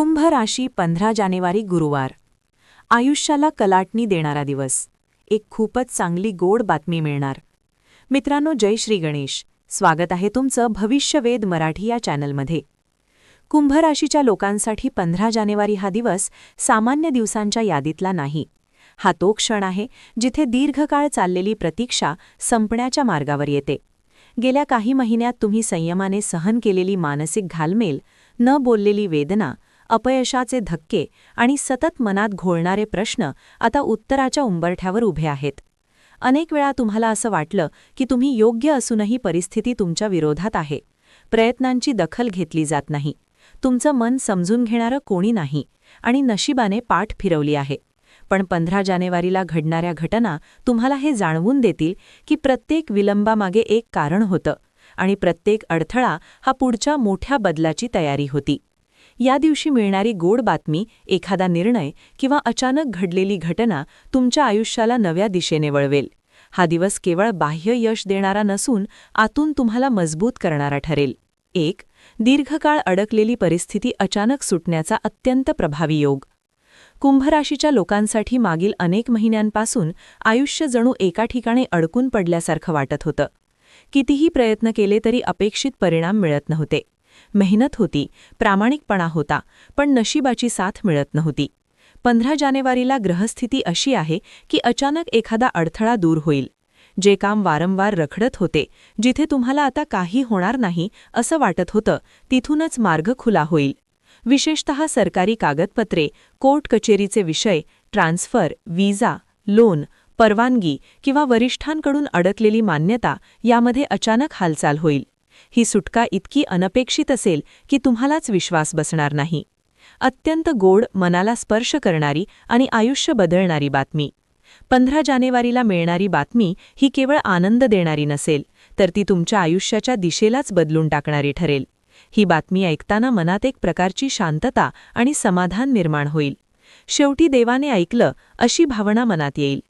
कुंभ राशी पंधरा जानेवारी गुरुवार. आयुष्याला कलाटणी देणारा दिवस. एक खूपच चांगली गोड बातमी मिळणार. मित्रांनो जय श्री गणेश. स्वागत आहे तुमचं भविष्यवेद मराठी या चॅनलमध्ये. कुंभ राशीच्या लोकांसाठी पंधरा जानेवारी हा दिवस सामान्य दिवसांच्या यादीतला नाही. हा तो क्षण आहे जिथे दीर्घकाळ चाललेली प्रतीक्षा संपण्याच्या मार्गावर येते. गेल्या काही महिन्यात तुम्ही संयमाने सहन केलेली मानसिक घालमेल न बोललेली वेदना अपयशाचे धक्के आणि सतत मनात घोळणारे प्रश्न आता उत्तराच्या उंबरठ्यावर उभे आहेत. अनेक वेळा तुम्हाला असं वाटलं की तुम्ही योग्य असूनही परिस्थिती तुमच्या विरोधात आहे. प्रयत्नांची दखल घेतली जात नाही. तुमचं मन समजून घेणारं कोणी नाही आणि नशिबाने पाठ फिरवली आहे. पण पंधरा जानेवारीला घडणाऱ्या घटना तुम्हाला हे जाणवून देतील की प्रत्येक विलंबामागे एक कारण होतं आणि प्रत्येक अडथळा हा पुढच्या मोठ्या बदलाची तयारी होती. या दिवशी मिळणारी गोड बातमी एखादा निर्णय किंवा अचानक घडलेली घटना तुमच्या आयुष्याला नव्या दिशेने वळवेल. हा दिवस केवळ बाह्य यश देणारा नसून आतून तुम्हाला मजबूत करणारा ठरेल. एक दीर्घकाळ अडकलेली परिस्थिती अचानक सुटण्याचा अत्यंत प्रभावी योग. कुंभराशीच्या लोकांसाठी मागील अनेक महिन्यांपासून आयुष्य जणू एका ठिकाणी अडकून पडल्यासारखं वाटत होतं. कितीही प्रयत्न केले तरी अपेक्षित परिणाम मिळत नव्हते. मेहनत होती प्रामाणिकपणा होता पण नशिबाची साथ मिळत नव्हती. पंधरा जानेवारीला ग्रहस्थिती अशी आहे की अचानक एखादा अडथळा दूर होईल. जे काम वारंवार रखडत होते जिथे तुम्हाला आता काही होणार नाही असं वाटत होतं तिथूनच मार्ग खुला होईल. विशेषतः सरकारी कागदपत्रे कोर्ट कचेरीचे विषय ट्रान्सफर विजा लोन परवानगी किंवा वरिष्ठांकडून अडकलेली मान्यता यामध्ये अचानक हालचाल होईल. ही सुटका इतकी अनपेक्षित असेल की तुम्हालाच विश्वास बसणार नाही. अत्यंत गोड मनाला स्पर्श करणारी आणि आयुष्य बदलणारी बातमी. पंधरा जानेवारीला मिळणारी बातमी ही केवळ आनंद देणारी नसेल तर ती तुमच्या आयुष्याच्या दिशेलाच बदलून टाकणारी ठरेल. ही बातमी ऐकताना मनात एक प्रकारची शांतता आणि समाधान निर्माण होईल. शेवटी देवाने ऐकलं अशी भावना मनात येईल.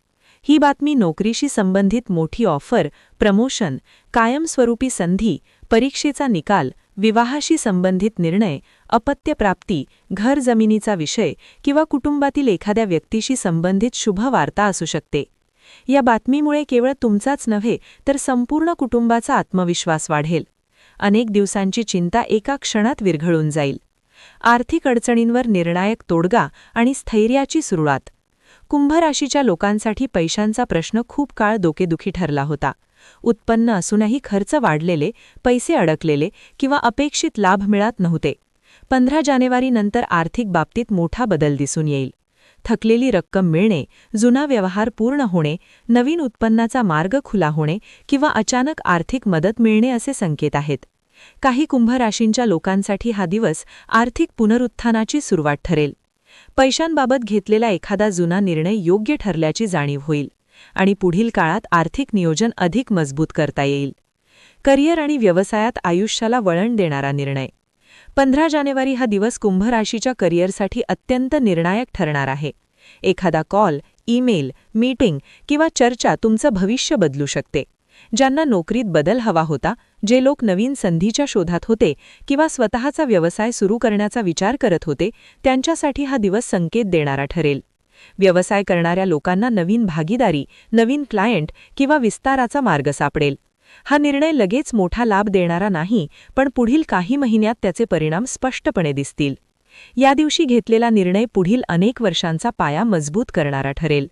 ही बातमी नोकरीशी संबंधित मोठी ऑफर प्रमोशन कायमस्वरूपी संधी परीक्षेचा निकाल विवाहाशी संबंधित निर्णय अपत्यप्राप्ती घर जमिनीचा विषय किंवा कुटुंबातील एखाद्या व्यक्तीशी संबंधित शुभ वार्ता असू शकते. या बातमीमुळे केवळ तुमचाच नव्हे तर संपूर्ण कुटुंबाचा आत्मविश्वास वाढेल. अनेक दिवसांची चिंता एका क्षणात विरघळून जाईल. आर्थिक अडचणींवर निर्णायक तोडगा आणि स्थैर्याची सुरुवात. कुंभराशीच्या लोकांसाठी पैशांचा प्रश्न खूप काळ डोकेदुखी ठरला होता. उत्पन्न असूनही खर्च वाढलेले पैसे अडकलेले किंवा अपेक्षित लाभ मिळत नव्हते. पंधरा जानेवारीनंतर आर्थिक बाबतीत मोठा बदल दिसून येईल. थकलेली रक्कम मिळणे जुना व्यवहार पूर्ण होणे नवीन उत्पन्नाचा मार्ग खुला होणे किंवा अचानक आर्थिक मदत मिळणे असे संकेत आहेत. काही कुंभराशींच्या लोकांसाठी हा दिवस आर्थिक पुनरुत्थानाची सुरुवात ठरेल. पैशांबाबत घेतलेला एखादा जुना निर्णय योग्य ठरल्याची जाणीव होईल. आणि पुढील काळात आर्थिक नियोजन अधिक मजबूत करता येईल. करिअर आणि व्यवसायात आयुष्याला वळण देणारा निर्णय. पंधरा जानेवारी हा दिवस कुंभ राशीच्या करिअरसाठी अत्यंत निर्णायक ठरणार आहे. एखादा कॉल ईमेल मीटिंग किंवा चर्चा तुमचं भविष्य बदलू शकते. ज्यांना नोकरीत बदल हवा होता जे लोक नवीन संधीच्या शोधात होते किंवा स्वतःचा व्यवसाय सुरू करण्याचा विचार करत होते त्यांच्यासाठी हा दिवस संकेत देणारा ठरेल. व्यवसाय करणाऱ्या लोकांना नवीन भागीदारी नवीन क्लायंट किंवा विस्ताराचा मार्ग सापडेल. हा निर्णय लगेच मोठा लाभ देणारा नाही पण पुढील काही महिन्यात त्याचे परिणाम स्पष्टपणे दिसतील. या दिवशी घेतलेला निर्णय पुढील अनेक वर्षांचा पाया मजबूत करणारा ठरेल.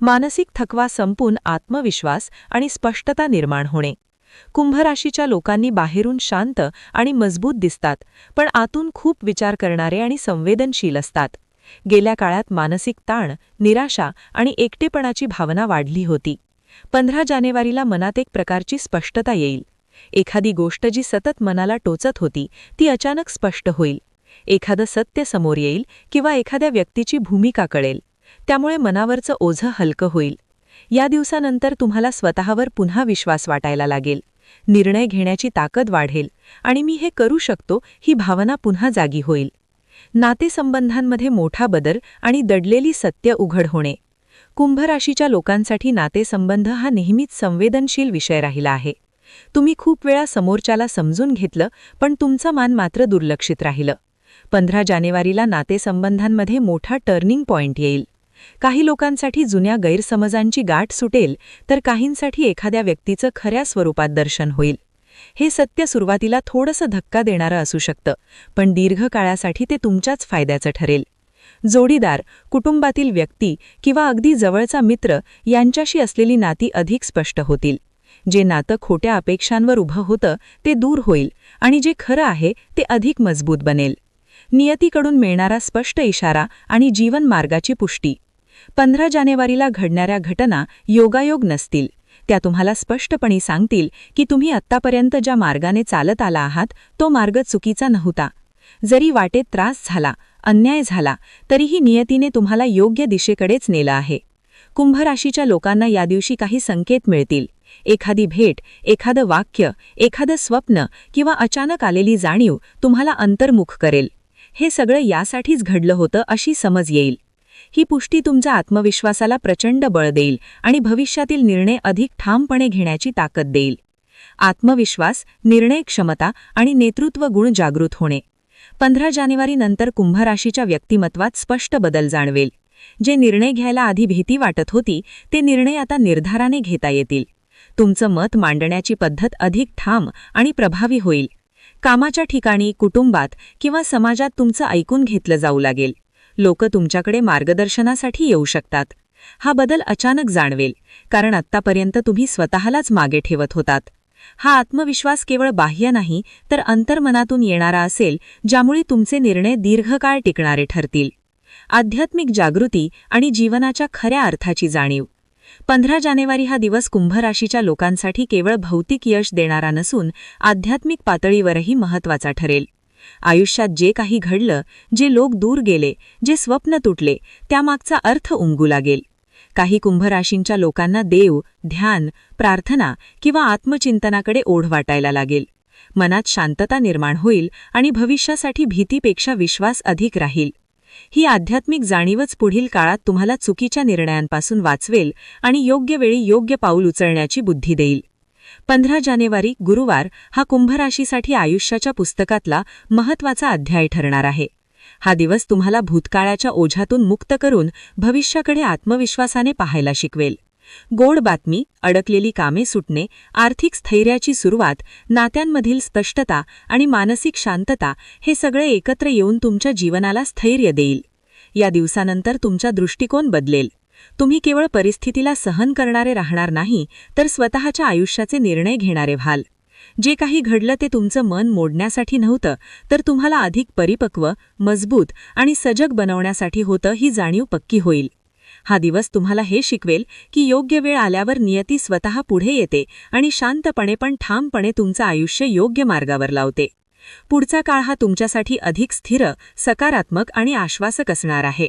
मानसिक थकवा संपून आत्मविश्वास आणि स्पष्टता निर्माण होणे. कुंभराशीच्या लोकांनी बाहेरून शांत आणि मजबूत दिसतात पण आतून खूप विचार करणारे आणि संवेदनशील असतात. गेल्या काळात मानसिक ताण निराशा आणि एकटेपणाची भावना वाढली होती. पंधरा जानेवारीला मनात एक प्रकारची स्पष्टता येईल. एखादी गोष्ट जी सतत मनाला टोचत होती ती अचानक स्पष्ट होईल. एखादं सत्य समोर येईल किंवा एखाद्या व्यक्तीची भूमिका कळेल. त्यामुळे मनावरचं ओझं हलकं होईल. या दिवसानंतर तुम्हाला स्वतःवर पुन्हा विश्वास वाटायला लागेल. निर्णय घेण्याची ताकद वाढेल आणि मी हे करू शकतो ही भावना पुन्हा जागी होईल. नातेसंबंधांमध्ये मोठा बदल आणि दडलेली सत्य उघड होणे. कुंभराशीच्या लोकांसाठी नातेसंबंध हा नेहमीच संवेदनशील विषय राहिला आहे. तुम्ही खूप वेळा समोरच्याला समजून घेतलं पण तुमचं मान मात्र दुर्लक्षित राहिलं. पंधरा जानेवारीला नातेसंबंधांमध्ये मोठा टर्निंग पॉइंट येईल. काही लोकांसाठी जुन्या गैरसमजांची गाठ सुटेल तर काहींसाठी एखाद्या व्यक्तीचं खऱ्या स्वरूपात दर्शन होईल. हे सत्य सुरुवातीला थोडंसं धक्का देणारं असू शकतं पण दीर्घकाळासाठी ते तुमच्याच फायद्याचं ठरेल. जोडीदार कुटुंबातील व्यक्ती किंवा अगदी जवळचा मित्र यांच्याशी असलेली नाती अधिक स्पष्ट होतील. जे नातं खोट्या अपेक्षांवर उभं होतं ते दूर होईल आणि जे खरं आहे ते अधिक मजबूत बनेल. नियतीकडून मिळणारा स्पष्ट इशारा आणि जीवन मार्गाची पुष्टी. पंधरा जानेवारीला घडणाऱ्या घटना योगायोग नसतील. त्या तुम्हाला स्पष्टपणे सांगतील की तुम्ही आत्तापर्यंत ज्या मार्गाने चालत आला आहात तो मार्ग चुकीचा नव्हता. जरी वाटेत त्रास झाला अन्याय झाला तरीही नियतीने तुम्हाला योग्य दिशेकडेच नेलं आहे. कुंभ राशीच्या लोकांना या दिवशी काही संकेत मिळतील. एखादी भेट एखादं वाक्य एखादं स्वप्न किंवा अचानक आलेली जाणीव तुम्हाला अंतर्मुख करेल. हे सगळं यासाठीच घडलं होतं अशी समज येईल. ही पुष्टी तुमच्या आत्मविश्वासाला प्रचंड बळ देईल आणि भविष्यातील निर्णय अधिक ठामपणे घेण्याची ताकद देईल. आत्मविश्वास निर्णय क्षमता आणि नेतृत्व गुण जागृत होणे. पंधरा जानेवारीनंतर नंतर कुंभराशीच्या व्यक्तिमत्वात स्पष्ट बदल जाणवेल. जे निर्णय घ्यायला आधी भीती वाटत होती ते निर्णय आता निर्धाराने घेता येतील. तुमचं मत मांडण्याची पद्धत अधिक ठाम आणि प्रभावी होईल. कामाच्या ठिकाणी कुटुंबात किंवा समाजात तुमचं ऐकून घेतलं जाऊ लागेल. लोक तुमच्याकडे मार्गदर्शनासाठी येऊ शकतात. हा बदल अचानक जाणवेल कारण आत्तापर्यंत तुम्ही स्वतःलाच मागे ठेवत होतात. हा आत्मविश्वास केवळ बाह्य नाही तर अंतर्मनातून येणारा असेल ज्यामुळे तुमचे निर्णय दीर्घकाळ टिकणारे ठरतील. आध्यात्मिक जागृती आणि जीवनाच्या खऱ्या अर्थाची जाणीव. पंधरा जानेवारी हा दिवस कुंभ राशीच्या लोकांसाठी केवळ भौतिक यश देणारा नसून आध्यात्मिक पातळीवरही महत्त्वाचा ठरेल. आयुष्यात जे काही घडलं जे लोक दूर गेले जे स्वप्न तुटले त्यामागचा अर्थ उमगू लागेल. काही कुंभराशींच्या लोकांना देव ध्यान प्रार्थना किंवा आत्मचिंतनाकडे ओढ वाटायला लागेल. मनात शांतता निर्माण होईल आणि भविष्यासाठी भीतीपेक्षा विश्वास अधिक राहील. ही आध्यात्मिक जाणीवच पुढील काळात तुम्हाला चुकीच्या निर्णयांपासून वाचवेल आणि योग्य वेळी योग्य पाऊल उचलण्याची बुद्धी देईल. पंधरा जानेवारी गुरुवार हा कुंभराशीसाठी आयुष्याच्या पुस्तकातला महत्त्वाचा अध्याय ठरणार आहे. हा दिवस तुम्हाला भूतकाळाच्या ओझ्यातून मुक्त करून भविष्याकडे आत्मविश्वासाने पाहायला शिकवेल. गोड बातमी अडकलेली कामे सुटणे आर्थिक स्थैर्याची सुरुवात नात्यांमधील स्पष्टता आणि मानसिक शांतता हे सगळे एकत्र येऊन तुमच्या जीवनाला स्थैर्य देईल. या दिवसानंतर तुमचा दृष्टिकोन बदलेल. तुम्ही केवळ परिस्थितीला सहन करणारे राहणार नाही तर स्वतःच्या आयुष्याचे निर्णय घेणारे व्हाल. जे काही घडलं ते तुमचं मन मोडण्यासाठी नव्हतं तर तुम्हाला अधिक परिपक्व मजबूत आणि सजग बनवण्यासाठी होतं ही जाणीव पक्की होईल. हा दिवस तुम्हाला हे शिकवेल की योग्य वेळ आल्यावर नियती स्वतः पुढे येते आणि शांतपणे पण ठामपणे तुमचं आयुष्य योग्य मार्गावर लावते. पुढचा काळ हा तुमच्यासाठी अधिक स्थिर सकारात्मक आणि आश्वासक असणार आहे.